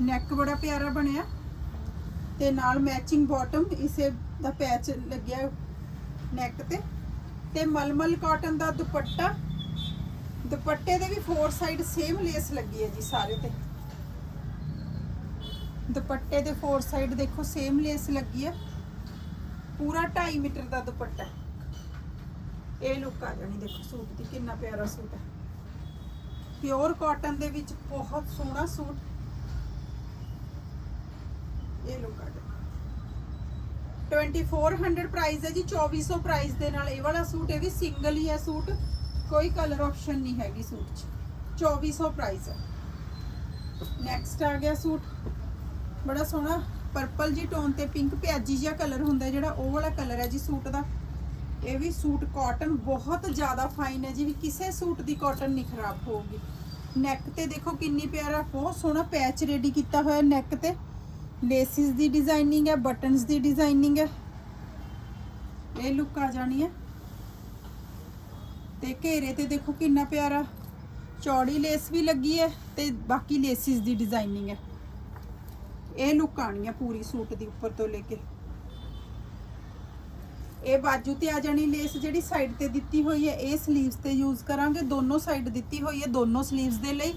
Speaker 1: ਨੈਕ ਬੜਾ ਪਿਆਰਾ ਬਣਿਆ। ਤੇ ਨਾਲ ਮੈਚਿੰਗ ਬਾਟਮ ਇਸੇ ਦਾ ਪੈਚ ਲੱਗਿਆ ਨੈਕ ਤੇ। ਤੇ ਮਲਮਲ ਕਾਟਨ ਦਾ ਦੁਪੱਟਾ। ਦੁਪੱਟੇ ਦੇ ਵੀ ਫੋਰ ਸਾਈਡ ਸੇਮ ਲੇਸ ਲੱਗੀ ਹੈ ਜੀ ਸਾਰੇ ਤੇ। ਦੁਪੱਟੇ ਦੇ ਫੋਰ ਸਾਈਡ ਦੇਖੋ ਸੇਮ ਲੇਸ ਲੱਗੀ ਹੈ। ਪੂਰਾ 2.5 ਮੀਟਰ ਦਾ ਦੁਪੱਟਾ ਇਹ ਲੁੱਕ ਆ ਜਾਣੀ, ਦੇਖੋ ਸੂਟ ਦੀ ਕਿੰਨਾ ਪਿਆਰਾ ਸੂਟ ਹੈ ਪਿਓਰ ਕਾਟਨ ਦੇ ਵਿੱਚ ਬਹੁਤ ਸੋਹਣਾ ਸੂਟ। ਇਹ ਲੁੱਕ ਆ ਜਾਣੀ। 2400 ਪ੍ਰਾਈਸ ਹੈ ਜੀ 2400 ਪ੍ਰਾਈਸ ਦੇ ਨਾਲ ਇਹ ਵਾਲਾ ਸੂਟ, ਇਹ ਵੀ ਸਿੰਗਲ ਹੀ ਹੈ ਸੂਟ। ਕੋਈ ਕਲਰ ਆਪਸ਼ਨ ਨਹੀਂ ਹੈਗੀ ਸੂਟ 'ਚ। 2400 ਪ੍ਰਾਈਸ ਹੈ। ਨੈਕਸਟ ਆ ਗਿਆ ਸੂਟ। ਬੜਾ ਸੋਹਣਾ ਪਰਪਲ ਜੀ ਟੋਨ ਤੇ ਪਿੰਕ ਪਿਆਜੀ ਜਿਹਾ ਕਲਰ ਹੁੰਦਾ ਜਿਹੜਾ, ਉਹ ਵਾਲਾ ਕਲਰ ਹੈ ਜੀ ਸੂਟ ਦਾ। ਇਹ ਵੀ ਸੂਟ ਕਾਟਨ ਬਹੁਤ ਜ਼ਿਆਦਾ ਫਾਈਨ ਹੈ ਜੀ, ਵੀ ਕਿਸੇ ਸੂਟ ਦੀ ਕਾਟਨ ਨਹੀਂ ਖਰਾਬ ਹੋਊਗੀ। ਨੈਕ ਤੇ ਦੇਖੋ ਕਿੰਨੀ ਪਿਆਰਾ, ਬਹੁਤ ਸੋਹਣਾ ਪੈਚ ਰੈਡੀ ਕੀਤਾ ਹੋਇਆ ਨੈਕ ਤੇ। ਲੇਸਿਸ ਦੀ ਡਿਜ਼ਾਈਨਿੰਗ ਹੈ ਬਟਨਸ ਦੀ ਡਿਜ਼ਾਈਨਿੰਗ ਹੈ। ਇਹ ਲੁੱਕ ਆ ਜਾਣੀ ਹੈ। ਤੇ ਘੇਰੇ ਤੇ ਦੇਖੋ ਕਿੰਨਾ ਪਿਆਰਾ, ਚੌੜੀ ਲੇਸ ਵੀ ਲੱਗੀ ਹੈ ਤੇ ਬਾਕੀ ਲੇਸਿਸ ਦੀ ਡਿਜ਼ਾਈਨਿੰਗ ਹੈ। ਇਹ ਲੁੱਕ ਆਣੀ ਹੈ ਪੂਰੀ ਸੂਟ ਦੀ ਉੱਪਰ ਤੋਂ ਲੈ ਕੇ। ਇਹ ਬਾਜੂ ਤੇ ਆ ਜਾਣੀ ਲੇਸ ਜਿਹੜੀ ਸਾਈਡ ਤੇ ਦਿੱਤੀ ਹੋਈ ਹੈ, ਇਹ 슬ੀਵਸ ਤੇ ਯੂਜ਼ ਕਰਾਂਗੇ। ਦੋਨੋਂ ਸਾਈਡ ਦਿੱਤੀ ਹੋਈ ਹੈ, ਦੋਨੋਂ 슬ੀਵਸ ਦੇ ਲਈ।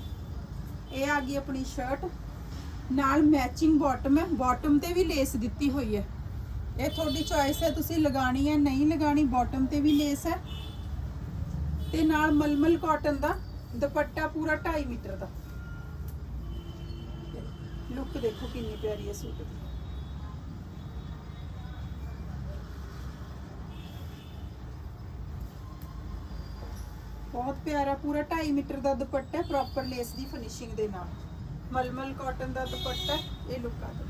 Speaker 1: ਇਹ ਆ ਗਈ ਆਪਣੀ ਸ਼ਰਟ ਨਾਲ ਮੈਚਿੰਗ ਬਾਟਮ ਹੈ। ਬਾਟਮ ਤੇ ਵੀ ਲੇਸ ਦਿੱਤੀ ਹੋਈ ਹੈ। ਇਹ ਤੁਹਾਡੀ ਚੋਇਸ ਹੈ, ਤੁਸੀਂ ਲਗਾਣੀ ਹੈ, ਨਹੀਂ ਲਗਾਣੀ ਬਾਟਮ ਤੇ ਵੀ ਲੇਸ ਹੈ। ਤੇ ਨਾਲ ਮਲਮਲ ਕਾਟਨ ਦਾ ਦੁਪੱਟਾ ਪੂਰਾ 2.5 ਮੀਟਰ ਦਾ। ਲੁੱਕ ਦੇਖੋ ਕਿੰਨੀ ਪਿਆਰੀ ਹੈ ਸੂਟ ਦੀ। ਬਹੁਤ ਪਿਆਰਾ, ਪੂਰਾ 2.5 ਮੀਟਰ ਦਾ ਦੁਪੱਟਾ ਪ੍ਰੋਪਰ ਲੇਸ ਦੀ ਫਿਨਿਸ਼ਿੰਗ ਦੇ ਨਾਲ। ਮਲਮਲ ਕਾਟਨ ਦਾ ਦੁਪੱਟਾ ਇਹ ਲੁੱਕ ਆ ਗਿਆ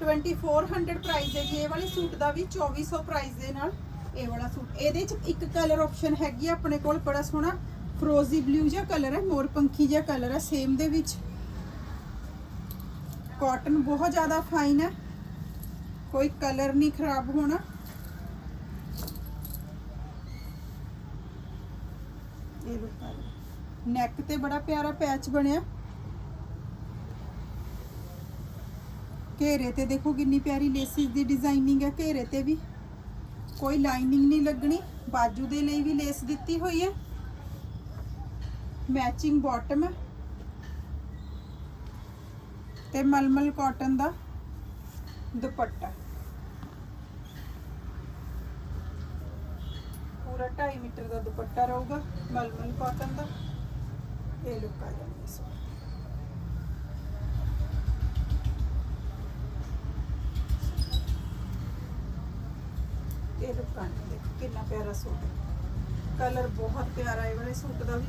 Speaker 1: 2400 ਪ੍ਰਾਈਸ ਹੈ ਜੀ, ਇਹ ਵਾਲੇ ਸੂਟ ਦਾ ਵੀ 2400 ਪ੍ਰਾਈਸ ਦੇ ਨਾਲ ਇਹ ਵਾਲਾ ਸੂਟ। ਇਹਦੇ ਚ ਇੱਕ ਕਲਰ ਆਪਸ਼ਨ ਹੈਗੀ ਆ, ਆਪਣੇ ਕੋਲ ਬੜਾ ਸੋਹਣਾ ਫਰੋਜ਼ੀ ਬਲੂ ਜਿਹਾ ਕਲਰ ਹੈ, ਮੋਰ ਪੰਖੀ ਜਿਹਾ ਕਲਰ ਹੈ ਸੇਮ ਦੇ ਵਿੱਚ। ਕਾਟਨ ਬਹੁਤ ਜ਼ਿਆਦਾ ਫਾਈਨ ਹੈ, ਕੋਈ ਕਲਰ ਨਹੀਂ ਖਰਾਬ ਹੋਣਾ ਇਹ ਲੁੱਕ ਆ ਨੈਕ ਤੇ ਬੜਾ ਪਿਆਰਾ ਪੈਚ ਬਣਿਆ। ਘੇਰੇ ਤੇ ਦੇਖੋ ਕਿੰਨੀ ਪਿਆਰੀ ਲੇਸਿਸ ਦੀ ਡਿਜ਼ਾਈਨਿੰਗ ਹੈ, ਘੇਰੇ ਤੇ ਵੀ। ਕੋਈ ਲਾਈਨਿੰਗ ਨਹੀਂ ਲੱਗਣੀ, ਬਾਜੂ ਦੇ ਲਈ ਵੀ ਲੇਸ ਦਿੱਤੀ ਹੋਈ ਹੈ। ਮੈਚਿੰਗ ਬਾਟਮ ਹੈ। ਤੇ ਮਲਮਲ ਕਾਟਨ ਦਾ ਦੁਪੱਟਾ। ਪੂਰਾ 2.5 ਮੀਟਰ ਦਾ ਦੁਪੱਟਾ ਰਹੂਗਾ ਮਲਮਲ ਕਾਟਨ ਦਾ। ਇਹ ਲੁੱਕ ਆ ਇਹ ਲੁੱਕ ਆ ਦੇਖੋ ਕਿੰਨਾ ਪਿਆਰਾ ਸੂਟ ਕਲਰ ਬਹੁਤ ਪਿਆਰਾ ਹੈ ਵਾਲੇ ਸੂਟ ਦਾ ਵੀ।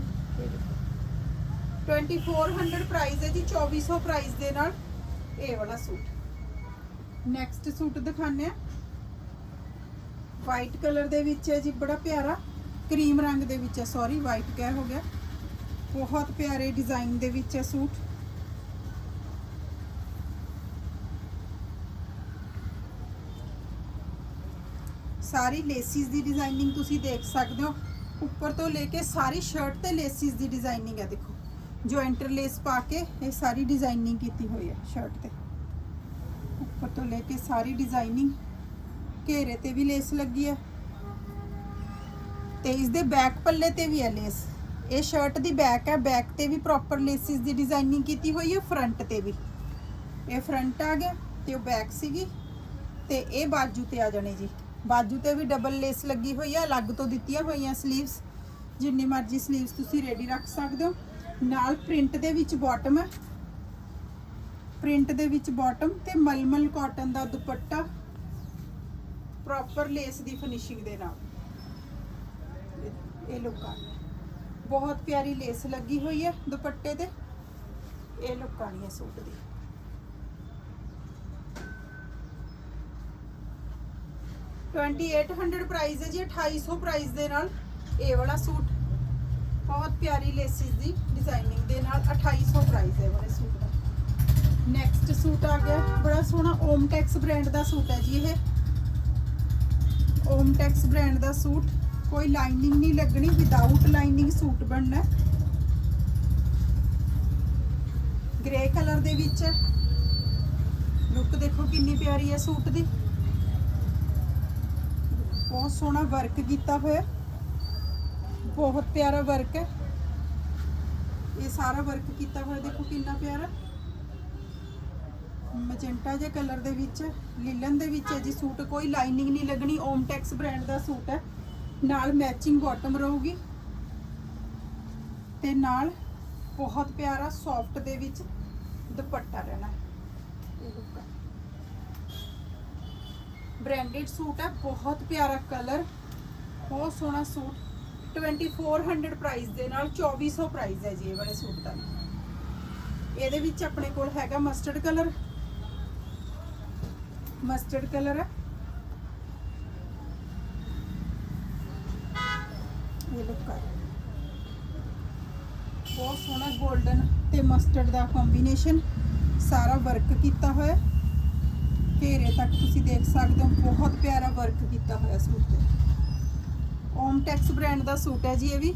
Speaker 1: 2400 ਪ੍ਰਾਈਸ ਹੈ ਜੀ 2400 ਪ੍ਰਾਈਸ ਦੇ ਨਾਲ ਇਹ ਵਾਲਾ ਸੂਟ। ਨੈਕਸਟ ਸੂਟ ਦਿਖਾਣੇ ਆ ਵਾਈਟ ਕਲਰ ਦੇ ਵਿੱਚ ਹੈ ਜੀ, ਬੜਾ ਪਿਆਰਾ। ਕਰੀਮ ਰੰਗ ਦੇ ਵਿੱਚ ਹੈ ਸੌਰੀ ਵਾਈਟ ਕਹਿ ਹੋ ਗਿਆ। ਬਹੁਤ ਪਿਆਰੇ ਡਿਜ਼ਾਈਨ ਦੇ ਵਿੱਚ ਹੈ ਸੂਟ। ਸਾਰੀ ਲੇਸਿਸ ਦੀ ਡਿਜ਼ਾਈਨਿੰਗ ਤੁਸੀਂ ਦੇਖ ਸਕਦੇ ਹੋ। ਉੱਪਰ ਤੋਂ ਲੈ ਕੇ ਸਾਰੀ ਸ਼ਰਟ ਤੇ ਲੇਸਿਸ ਦੀ ਡਿਜ਼ਾਈਨਿੰਗ ਹੈ, ਦੇਖੋ। ਜੋ ਇੰਟਰਲੇਸ ਪਾ ਕੇ ਇਹ ਸਾਰੀ ਡਿਜ਼ਾਈਨਿੰਗ ਕੀਤੀ ਹੋਈ ਹੈ ਸ਼ਰਟ ਤੇ। ਉੱਪਰ ਤੋਂ ਲੈ ਕੇ ਸਾਰੀ ਡਿਜ਼ਾਈਨਿੰਗ ਘੇਰੇ ਤੇ ਵੀ ਲੇਸ ਲੱਗੀ ਹੈ। ਤੇ ਇਸ ਦੇ ਬੈਕ ਪੱਲੇ ਤੇ ਵੀ ਹੈ ਲੇਸ ਇਹ ਸ਼ਰਟ ਦੀ ਬੈਕ ਹੈ ਬੈਕ ਤੇ ਵੀ ਪ੍ਰੋਪਰ ਲੇਸਿਸ ਦੀ ਡਿਜ਼ਾਈਨਿੰਗ ਕੀਤੀ ਹੋਈ ਹੈ ਫਰੰਟ ਤੇ ਵੀ। ਇਹ ਫਰੰਟ ਆ ਗਿਆ ਤੇ ਉਹ ਬੈਕ ਸੀਗੀ ਤੇ ਇਹ ਬਾਜੂ ਤੇ ਆ ਜਾਣੇ ਜੀ। ਬਾਜੂ ਤੇ ਵੀ ਡਬਲ ਲੇਸ ਲੱਗੀ ਹੋਈ ਹੈ ਅਲੱਗ ਤੋਂ ਦਿੱਤੀਆਂ ਹੋਈਆਂ 슬ੀਵਸ ਜਿੰਨੀ ਮਰਜ਼ੀ 슬ੀਵਸ ਤੁਸੀਂ ਰੈਡੀ ਰੱਖ ਸਕਦੇ ਹੋ। ਨਾਲ ਪ੍ਰਿੰਟ ਦੇ ਵਿੱਚ ਬਾਟਮ ਹੈ। ਪ੍ਰਿੰਟ ਦੇ ਵਿੱਚ ਬਾਟਮ ਤੇ ਮਲਮਲ ਕਾਟਨ ਦਾ ਦੁਪੱਟਾ ਪ੍ਰੋਪਰ ਲੇਸ ਦੀ ਫਿਨਿਸ਼ਿੰਗ ਦੇ ਨਾਲ। ਇਹ ਲੁੱਕ ਆ। ਬਹੁਤ ਪਿਆਰੀ ਲੇਸ ਲੱਗੀ ਹੋਈ ਹੈ ਦੁਪੱਟੇ ਤੇ। ਇਹ ਲੁੱਕ ਆਣੀ ਹੈ ਸੂਟ ਦੀ। ਟਵੈਂਟੀ ਪ੍ਰਾਈਸ ਹੈ ਜੀ 2800 ਪ੍ਰਾਈਸ ਦੇ ਨਾਲ ਇਹ ਵਾਲਾ ਸੂਟ। ਬਹੁਤ ਪਿਆਰੀ ਲੇਸਿਸ ਦੀ ਡਿਜ਼ਾਈਨਿੰਗ ਦੇ ਨਾਲ 2800 ਪ੍ਰਾਈਸ ਹੈ ਵਾਲੇ ਸੂਟ ਦਾ। ਨੈਕਸਟ ਸੂਟ ਆ ਗਿਆ, ਬੜਾ ਸੋਹਣਾ ਓਮਟੈਕਸ ਬ੍ਰਾਂਡ ਦਾ ਸੂਟ ਹੈ ਜੀ ਇਹ। ਓਮਟੈਕਸ ਬ੍ਰਾਂਡ ਦਾ ਸੂਟ। ਕੋਈ ਲਾਈਨਿੰਗ ਨਹੀਂ ਲੱਗਣੀ ਵਿਦਆਊਟ ਲਾਈਨਿੰਗ ਸੂਟ ਬਣਨਾ। ਗ੍ਰੇ ਕਲਰ ਦੇ ਵਿੱਚ। ਲੁੱਕ ਦੇਖੋ ਕਿੰਨੀ ਪਿਆਰੀ ਹੈ ਸੂਟ ਦੀ। ਬਹੁਤ ਸੋਹਣਾ ਵਰਕ ਕੀਤਾ ਹੋਇਆ। ਬਹੁਤ ਪਿਆਰਾ ਵਰਕ ਹੈ। ਇਹ ਸਾਰਾ ਵਰਕ ਕੀਤਾ ਹੋਇਆ ਦੇਖੋ ਕਿੰਨਾ ਪਿਆਰਾ। ਮਜੈਂਟਾ ਜੇ ਕਲਰ ਦੇ ਵਿੱਚ, ਲੀਲਨ ਦੇ ਵਿੱਚ ਹੈ ਜੀ ਸੂਟ। ਕੋਈ ਲਾਈਨਿੰਗ ਨਹੀਂ ਲੱਗਣੀ ਓਮਟੈਕਸ ਬ੍ਰਾਂਡ ਦਾ ਸੂਟ ਹੈ। ਨਾਲ ਮੈਚਿੰਗ ਬਾਟਮ ਰਹੂਗੀ। ਤੇ ਨਾਲ ਬਹੁਤ ਪਿਆਰਾ ਸੌਫਟ ਦੇ ਵਿੱਚ ਦੁਪੱਟਾ ਰਹਿਣਾ। ਇਹ ਬ੍ਰਾਂਡਡ ਸੂਟ ਹੈ ਬਹੁਤ ਪਿਆਰਾ ਕਲਰ ਬਹੁਤ ਸੋਹਣਾ ਸੂਟ। 2400 ਪ੍ਰਾਈਸ ਦੇ ਨਾਲ 2400 ਪ੍ਰਾਈਸ ਹੈ ਜੀ ਇਹ ਵਾਲੇ ਸੂਟ ਦਾ। ਇਹਦੇ ਵਿੱਚ ਆਪਣੇ ਕੋਲ ਹੈਗਾ ਮਸਟਰਡ ਕਲਰ ਮਸਟਰਡ ਕਲਰ ਹੈ ਇਹ ਬਹੁਤ ਸੋਹਣਾ 골ਡਨ ਤੇ ਮਸਟਰਡ ਦਾ ਕੰਬੀਨੇਸ਼ਨ ਸਾਰਾ ਵਰਕ ਕੀਤਾ ਹੋਇਆ ਘੇਰੇ ਤੱਕ ਤੁਸੀਂ ਦੇਖ ਸਕਦੇ ਹੋ, ਬਹੁਤ ਪਿਆਰਾ ਵਰਕ ਕੀਤਾ ਹੋਇਆ ਸੂਟ ਤੇ। ਓਮਟੈਕਸ ਬ੍ਰਾਂਡ ਦਾ ਸੂਟ ਹੈ ਜੀ ਇਹ ਵੀ।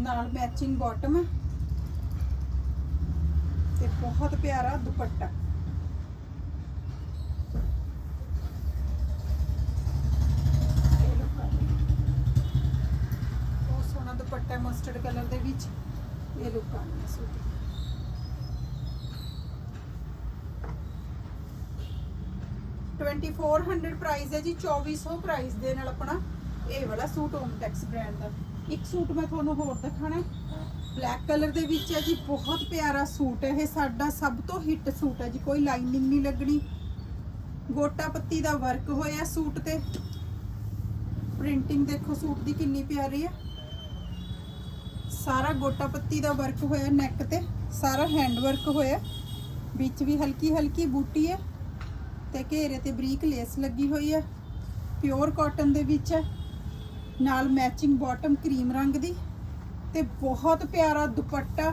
Speaker 1: ਨਾਲ ਮੈਚਿੰਗ ਬਾਟਮ ਹੈ। ਤੇ ਬਹੁਤ ਪਿਆਰਾ ਦੁਪੱਟਾ ਇਹ ਲਓ ਬਹੁਤ ਸੋਹਣਾ ਦੁਪੱਟਾ ਮਸਟਰਡ ਕਲਰ ਦੇ ਵਿੱਚ ਇਹ ਲੁੱਕ ਆਣੀ ਹੈ ਸੂਟ ਦੀ। 2400 ਪ੍ਰਾਈਸ ਹੈ ਜੀ 2400 ਪ੍ਰਾਈਸ ਦੇ ਨਾਲ ਆਪਣਾ ਇਹ ਵਾਲਾ ਸੂਟ ਓਮਟੈਕਸ ਬ੍ਰਾਂਡ ਦਾ। ਇੱਕ ਸੂਟ ਮੈਂ ਤੁਹਾਨੂੰ ਹੋਰ ਦਿਖਾਣਾ ਬਲੈਕ ਕਲਰ ਦੇ ਵਿੱਚ ਹੈ ਜੀ, ਬਹੁਤ ਪਿਆਰਾ ਸੂਟ ਹੈ। ਇਹ ਸਾਡਾ ਸਭ ਤੋਂ ਹਿੱਟ ਸੂਟ ਹੈ ਜੀ, ਕੋਈ ਲਾਈਨਿੰਗ ਨਹੀਂ ਲੱਗਣੀ। ਗੋਟਾ ਪੱਤੀ ਦਾ ਵਰਕ ਹੋਇਆ ਸੂਟ ਤੇ। ਪ੍ਰਿੰਟਿੰਗ ਦੇਖੋ ਸੂਟ ਦੀ ਕਿੰਨੀ ਪਿਆਰੀ ਹੈ। ਸਾਰਾ ਗੋਟਾ ਪੱਤੀ ਦਾ ਵਰਕ ਹੋਇਆ ਨੈਕ ਤੇ, ਸਾਰਾ ਹੈਂਡ ਵਰਕ ਹੋਇਆ। ਵਿੱਚ ਵੀ ਹਲਕੀ ਹਲਕੀ ਬੂਟੀ ਹੈ ਤੇ ਘੇਰੇ ਤੇ ਬਰੀਕ ਲੇਸ ਲੱਗੀ ਹੋਈ ਹੈ। ਪਿਓਰ ਕਾਟਨ ਦੇ ਵਿੱਚ ਹੈ। ਨਾਲ ਮੈਚਿੰਗ ਬਾਟਮ ਕਰੀਮ ਰੰਗ ਦੀ ਤੇ ਬਹੁਤ ਪਿਆਰਾ ਦੁਪੱਟਾ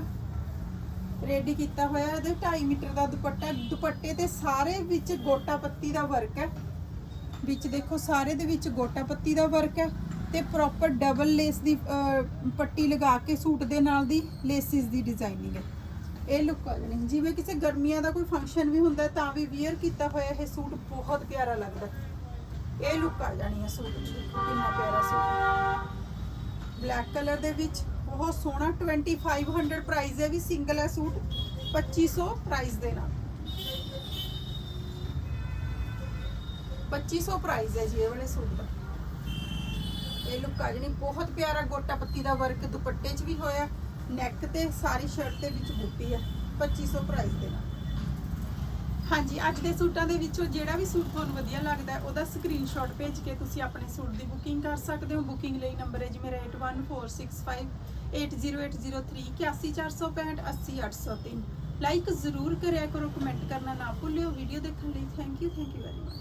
Speaker 1: ਰੈਡੀ ਕੀਤਾ ਹੋਇਆ ਇਹਦੇ 2.5 ਮੀਟਰ ਦਾ ਦੁਪੱਟਾ, ਦੁਪੱਟੇ ਤੇ ਸਾਰੇ ਵਿੱਚ ਗੋਟਾ ਪੱਤੀ ਦਾ ਵਰਕ ਹੈ। ਵਿੱਚ ਦੇਖੋ, ਸਾਰੇ ਦੇ ਵਿੱਚ ਗੋਟਾ ਪੱਤੀ ਦਾ ਵਰਕ ਹੈ। ਤੇ ਪ੍ਰੋਪਰ ਡਬਲ ਲੇਸ ਦੀ ਪੱਟੀ ਲਗਾ ਕੇ ਸੂਟ ਦੇ ਨਾਲ ਦੀ ਲੇਸਿਸ ਦੀ ਡਿਜ਼ਾਈਨਿੰਗ ਹੈ ਇਹ ਲੁੱਕ ਆ ਜਾਣੀ। ਜਿਵੇਂ ਕਿਸੇ ਗਰਮੀਆਂ ਦਾ ਕੋਈ ਫੰਕਸ਼ਨ ਵੀ ਹੁੰਦਾ ਤਾਂ ਵੀ ਵੇਅਰ ਕੀਤਾ ਹੋਇਆ ਇਹ ਸੂਟ ਬਹੁਤ ਪਿਆਰਾ ਲੱਗਦਾ ਇਹ ਲੁੱਕ ਆ ਜਾਣੀ ਹੈ ਸੂਟ ਦੀ। ਕਿੰਨਾ ਪਿਆਰਾ ਸੂਟ ਬਲੈਕ ਕਲਰ ਦੇ ਵਿੱਚ ਬਹੁਤ ਸੋਹਣਾ 2500 ਪ੍ਰਾਈਸ ਹੈ ਵੀ ਸਿੰਗਲ ਹੈ ਸੂਟ। 2500 ਪ੍ਰਾਈਸ ਦੇ ਨਾਲ। 2500 ਪ੍ਰਾਈਸ ਹੈ ਜੀ ਇਹ ਵਾਲੇ ਸੂਟ ਦਾ। ਇਹ ਲੁੱਕ ਆ ਜਣੀ, ਬਹੁਤ ਪਿਆਰਾ ਗੋਟਾ ਪੱਤੀ ਦਾ ਵਰਕ ਦੁਪੱਟੇ 'ਚ ਵੀ ਹੋਇਆ ਨੈਕ ਤੇ ਸਾਰੀ ਸ਼ਰਟ ਦੇ ਵਿੱਚ ਬੂਟੀ ਹੈ 2500 ਪ੍ਰਾਈਸ ਦੇ ਨਾਲ। ਹਾਂਜੀ, ਅੱਜ ਦੇ ਸੂਟਾਂ ਦੇ ਵਿੱਚੋਂ ਜਿਹੜਾ ਵੀ ਸੂਟ ਤੁਹਾਨੂੰ ਵਧੀਆ ਲੱਗਦਾ ਉਹਦਾ ਸਕਰੀਨਸ਼ਾਟ ਭੇਜ ਕੇ ਤੁਸੀਂ ਆਪਣੇ ਸੂਟ ਦੀ ਬੁਕਿੰਗ ਕਰ ਸਕਦੇ ਹੋ। ਬੁਕਿੰਗ ਲਈ ਨੰਬਰ ਹੈ ਜੀ ਮੇਰਾ 8146580803 80465 80803 ਲਾਈਕ ਜ਼ਰੂਰ ਕਰਿਆ ਕਰੋ ਕਮੈਂਟ ਕਰਨਾ ਨਾ ਭੁੱਲਿਓ। ਵੀਡੀਓ ਦੇਖਣ ਲਈ thank you thank you very much